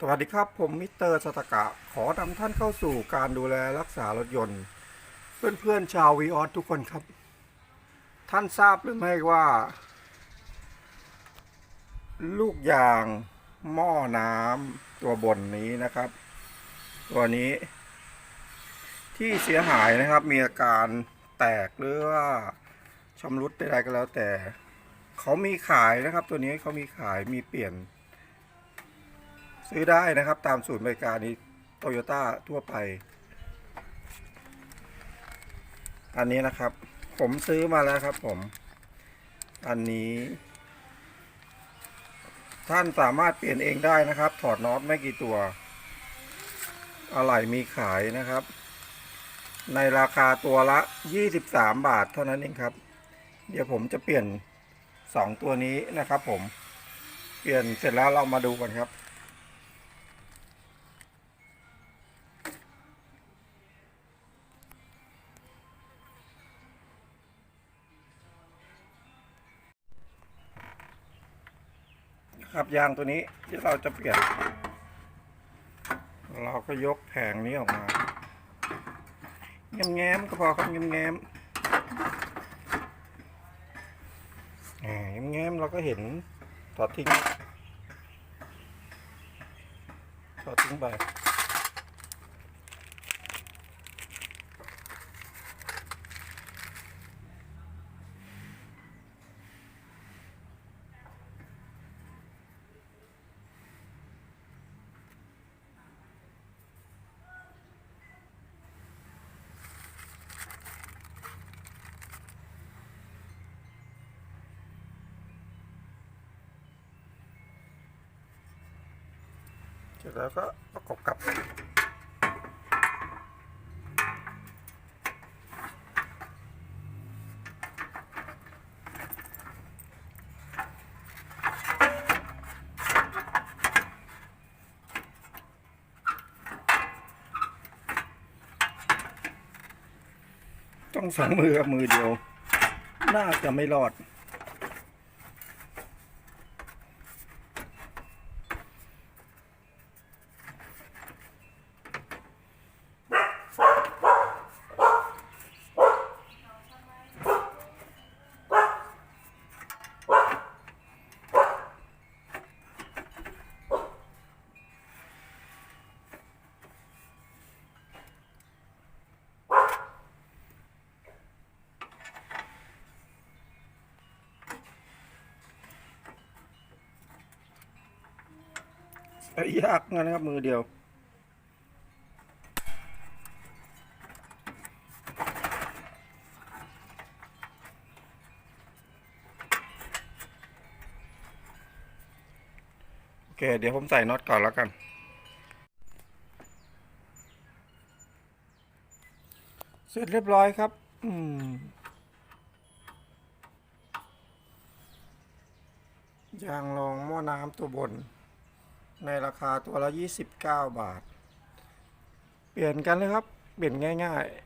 สวัสดีครับผมมิสเตอร์สตกะ ขอนำท่านเข้าสู่การดูแลรักษารถยนต์ เพื่อนๆชาววีออสทุกคนครับ ท่านทราบหรือไม่ว่า ลูกยางหม้อน้ำตัวบนนี้นะครับ ตัวนี้ ที่เสียหายนะครับมีอาการแตกหรือว่าชำรุดใดๆก็แล้วแต่ เขามีขายนะครับ ตัวนี้เขามีขายมีเปลี่ยน ซื้อได้นะครับตามศูนย์บริการนี้โตโยต้าทั่วไป อันนี้นะครับ ผมซื้อมาแล้วครับผม อันนี้ ท่านสามารถเปลี่ยนเองได้นะครับ ถอดน็อตไม่กี่ตัวอะไหล่มีขายนะครับ ในราคาตัวละ 23 บาทเท่านั้นเองครับ เดี๋ยวผมจะเปลี่ยน 2 ตัวนี้นะครับผม เปลี่ยนเสร็จแล้วเรามาดูกันครับ ครับยางตัวนี้ที่เราจะเปลี่ยน เราก็ยกแผงนี้ออกมาแง้มๆก็พอครับแง้มๆอ่าแง้มเราก็เห็นถอดทิ้งถอดทิ้งไป เสร็จแล้วก็ประกบกับต้องสองมือกับมือเดียว น่าจะไม่รอด ยากนะครับมือเดียว โอเค เดี๋ยวผมใส่น็อตก่อนแล้วกัน เสร็จเรียบร้อยครับ อืมยางรองหม้อน้ำตัวบน ในราคาตัวละ 29 บาท เปลี่ยนกันเลยครับ เปลี่ยนง่าย ๆ